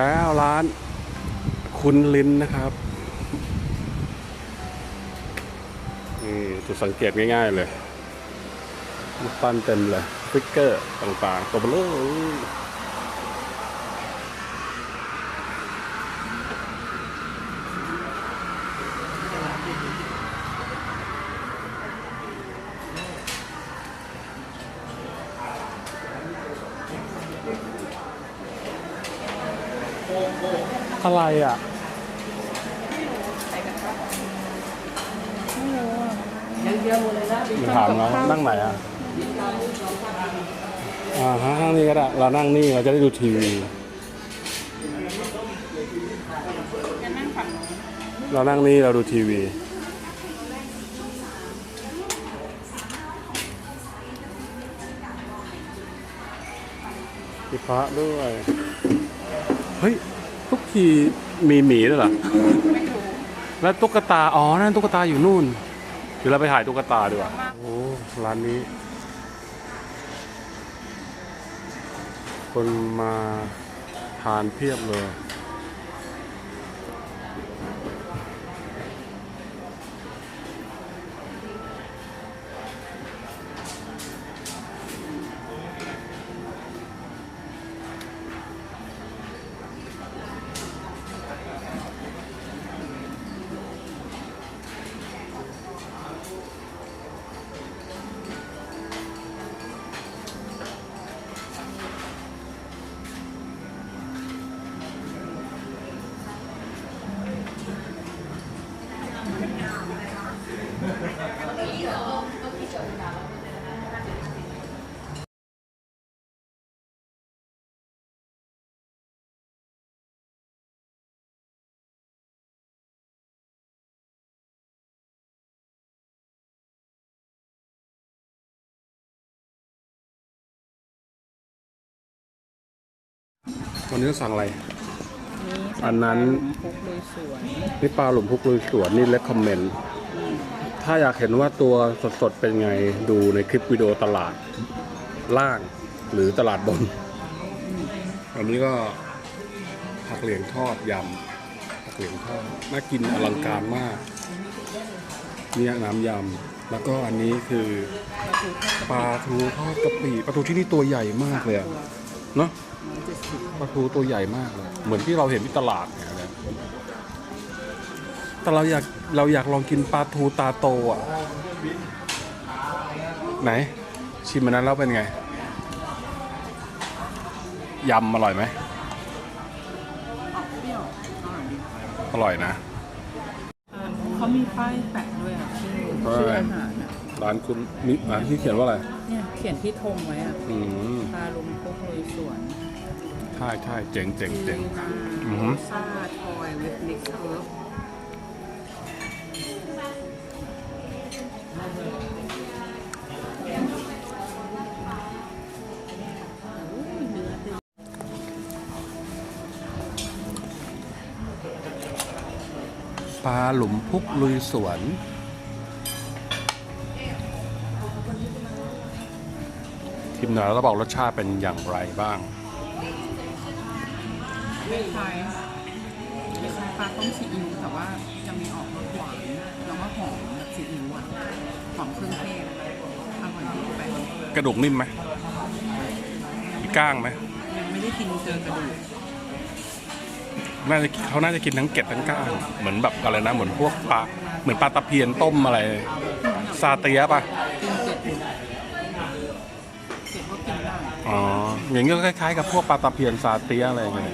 แล้วร้านคุณลินนะครับนี่จุดสังเกตง่ายๆเลย ปั้นเต็มเลยฟิกเกอร์ต่างๆตัวเบลอ อะไรอะเยอะๆเลยนะมีถามเรานั่งไหนอะอ่าฮะนั่งนี่ก็ได้ เรานั่งนี่เราจะได้ดูทีวี เรานั่งนี่เราดูทีวีมีพระด้วย เฮ้ย ที่มีหมีด้วยเหรอแล้วตุ๊กตา อ๋อ นั่นตุ๊กตาอยู่นู่น เดี๋ยวเราไปถ่ายตุ๊กตาดีกว่า โอ้ ร้านนี้ คนมาทานเพียบเลย วันนี้สั่งอะไร อันนั้นพุกลุยสวนนี่ปลาหลุมพุกลุยสวนนี่เล c คอมเมนต์ ถ้าอยากเห็นว่าตัวสดๆเป็นไงดูในคลิปวิดีโอตลาดล่างหรือตลาดบนอันนี้ก็ผักเหลียงทอดยำผักเหลียงทอดน่ากินอลังการมากเนี่ยน้ำยำแล้วก็อันนี้คือปลาทูทอดกะปิปลาทูที่นี่ตัวใหญ่มากเลยอะเนาะเจ็ดสิบ ปลาทูตัวใหญ่มากเลย เหมือนที่เราเห็นที่ตลาดเนี่ยนะแต่เราอยากเราอยากลองกินปลาทูตาโตอะ ไหน ชิมมันนั้นแล้วเป็นไง ยำอร่อยไหมออกเปรี้ยวอร่อยดีอร่อยนะเขามีป้ายแปะด้วยอะชื่อป้ายชื่ออาหารอะร้านคุณมีอ่านที่เขียนว่าอะไร เนี่ยเขียนที่ธงไว้อะอืมปลาลุมพุกลุยสวนใช่ใช่เจ๋งเจ๋งเจ๋งอือหือซาทอยวิฟลิกเคิร์ฟปลาหลุมพุกลุยสวนทีมหน่อยแล้วก็บอกรสชาติเป็นอย่างไรบ้าง คล้ายๆคล้ายๆปลาต้มซีอิ๊วแต่ว่าจะมีออกรสหวานแล้วก็หอมแบบซีอิ๊วอะหอมเครื่องเทศอร่อยดีแปลกกระดูกนิ่มไหมมีก้างไหมยังไม่ได้กินเจอกระดูกน่าจะเขาน่าจะกินทั้งเกล็ดทั้งก้างเหมือนแบบอะไรนะเหมือนพวกปลาเหมือนปลาตะเพียนต้มอะไรซาเตียป่ะกินเจ็ดเจ็ดก็กินได้อ๋ออย่างนี้ก็คล้ายๆกับพวกปลาตะเพียนซาเตียอะไรอย่างเงี้ย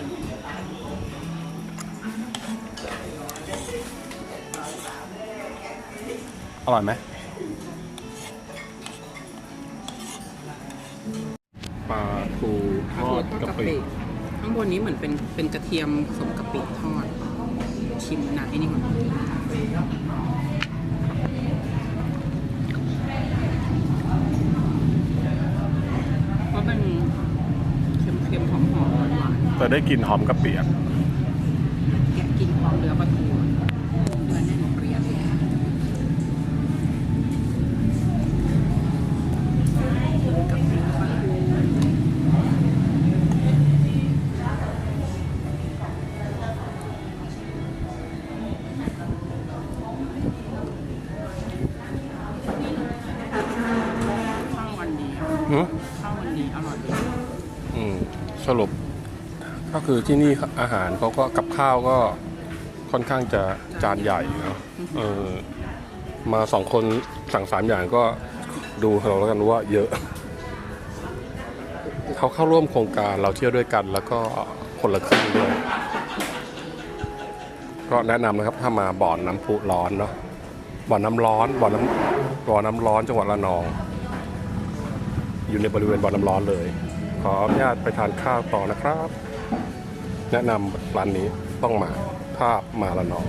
อร่อยไหมปลาทูทอดกะปิข้างบนนี้เหมือนเป็นเป็นกระเทียมผสมกะปิทอด ชิมนะไอ้นี่ก่อนก็เป็นเค็มๆหอมๆหวานแต่ได้กลิ่นหอมกะปิอะ หือข้าวมันดีอร่อยอืมสรุป ก็คือที่นี่อาหารเขาก็กับข้าวก็ค่อนข้างจะจานใหญ่เนาะเออมาสองคนสั่งสามอย่างก็ดูเราแล้วกันว่าเยอะเขาเข้าร่วมโครงการเราเที่ยวด้วยกัน แล้วก็คนละครึ่งด้วยก็แนะนำนะครับถ้ามาบ่อนน้ำพุร้อนเนาะบ่อนน้ำร้อนบ่อนน้ำบ่อน้ำร้อนจังหวัดระนอง อยู่ในบริเวณบ่อน้ำร้อนเลย ขออนุญาตไปทานข้าวต่อนะครับ แนะนำร้านนี้ต้องมาถ้ามาละนอง